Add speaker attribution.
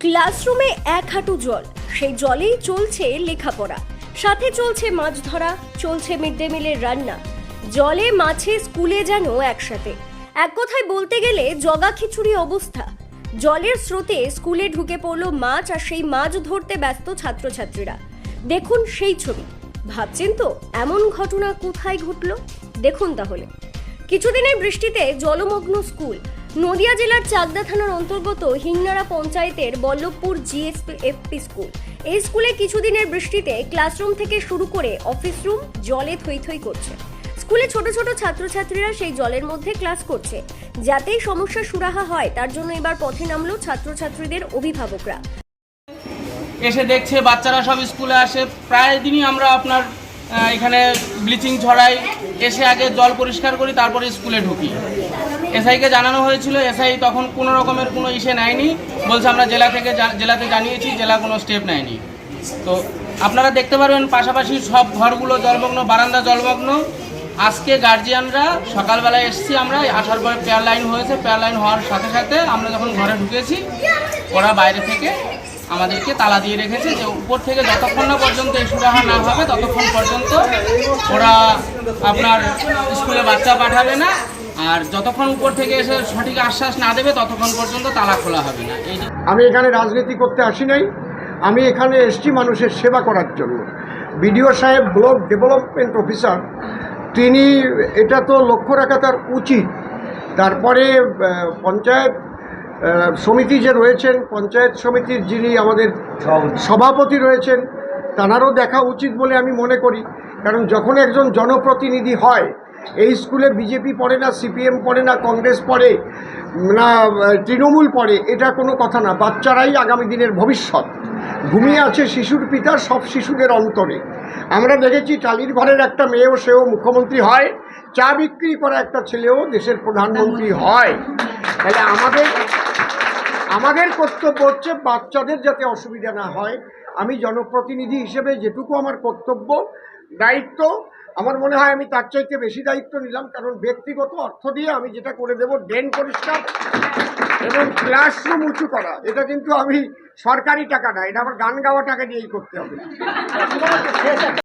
Speaker 1: ক্লাসরুমে এক হাঁটু জল। সেই জলেই চলছে লেখাপড়া। সাথে চলছে মাছ ধরা, চলছে মিড ডে মিলের রান্না। জলে মাছে স্কুলে যেন একসাথে। এক কথায় বলতে গেলে জগা খিচুড়ি অবস্থা। জলের স্রোতে স্কুলে ঢুকে পড়ল মাছ আর সেই মাছ ধরতে ব্যস্ত ছাত্রছাত্রীরা। দেখুন সেই ছবি। ভাবছেন তো, এমন ঘটনা কোথায় ঘটলো? দেখুন তাহলে। কিছুদিনের বৃষ্টিতে জলমগ্ন স্কুল। নদিয়া জেলার চাকদা থানার অন্তর্গত হিংনারা পঞ্চায়েতের বল্লভপুর জিএসপি এফপি স্কুল। এই স্কুলে কিছুদিনের বৃষ্টিতে ক্লাসরুম থেকে শুরু করে অফিস রুম জলে থই থই করছে। স্কুলে ছোট ছোট ছাত্রছাত্রীরা সেই জলের মধ্যে ক্লাস করছে। যাতেই সমস্যা সুরাহা হয়, তার জন্য এবার পথে নামলো ছাত্রছাত্রীদের অভিভাবকরা।
Speaker 2: এসে দেখছে, বাচ্চারা সব স্কুলে আসে। প্রায় দিনই আমরা আপনার এখানে ব্লিচিং ছড়াই। এসে আগে জল পরিষ্কার করি, তারপরে স্কুলে ঢুকি। এসআইকে জানানো হয়েছিল, এসআই তখন কোনো রকমের কোনো ইসে নেয়নি। বলছে আমরা জেলা থেকে জেলাতে জানিয়েছি, জেলা কোনো স্টেপ নেয়নি। তো আপনারা দেখতে পারবেন, পাশাপাশি সব ঘরগুলো জলমগ্ন, বারান্দা জলমগ্ন। আজকে গার্জিয়ানরা সকালবেলায় এসেছি আমরা, আসার পরে পেয়ার লাইন হয়েছে। পেয়ার লাইন হওয়ার সাথে সাথে আমরা যখন ঘরে ঢুকেছি, ওরা বাইরে থেকে আমাদেরকে তালা দিয়ে রেখেছে যে উপর থেকে যতক্ষণ না পর্যন্ত এই সুরাহা না হবে, ততক্ষণ পর্যন্ত ওরা আপনার স্কুলে বাচ্চা পাঠাবে না। আর যতক্ষণ উপর থেকে এসে সঠিক আশ্বাস না দেবে, ততক্ষণ পর্যন্ত তালা খোলা হবে না। এই
Speaker 3: আমি এখানে রাজনীতি করতে আসি নাই। আমি এখানে এসছি মানুষের সেবা করার জন্য। বিডিও সাহেব, ব্লক ডেভেলপমেন্ট অফিসার, তিনি, এটা তো লক্ষ্য রাখা তার উচিত। তারপরে পঞ্চায়েত সমিতি যে রয়েছেন, পঞ্চায়েত সমিতির যিনি আমাদের সভাপতি রয়েছেন তাঁরারও দেখা উচিত বলে আমি মনে করি। কারণ যখন একজন জনপ্রতিনিধি হয়, এই স্কুলে বিজেপি পড়ে না, সিপিএম পড়ে না, কংগ্রেস পড়ে না, তৃণমূল পড়ে, এটা কোনো কথা না। বাচ্চারাই আগামী দিনের ভবিষ্যৎ। ঘুমিয়ে আছে শিশুর পিতা, সব শিশুদের অন্তরে। আমরা দেখেছি টালির ঘরের একটা মেয়েও, সেও মুখ্যমন্ত্রী হয়, চা বিক্রি করা একটা ছেলেও দেশের প্রধানমন্ত্রী হয়। তাহলে আমাদের আমাদের কর্তব্য হচ্ছে বাচ্চাদের যাতে অসুবিধা না হয়। আমি জনপ্রতিনিধি হিসেবে যেটুকু আমার কর্তব্য, দায়িত্ব, আমার মনে হয় আমি তার চাইতে বেশি দায়িত্ব নিলাম। কারণ ব্যক্তিগত অর্থ দিয়ে আমি যেটা করে দেব, ড্রেন পরিষ্কার এবং ক্লাসরুম উঁচু করা। এটা কিন্তু আমি সরকারি টাকা না, এটা আমার গান গাওয়া টাকা দিয়েই করতে হবে।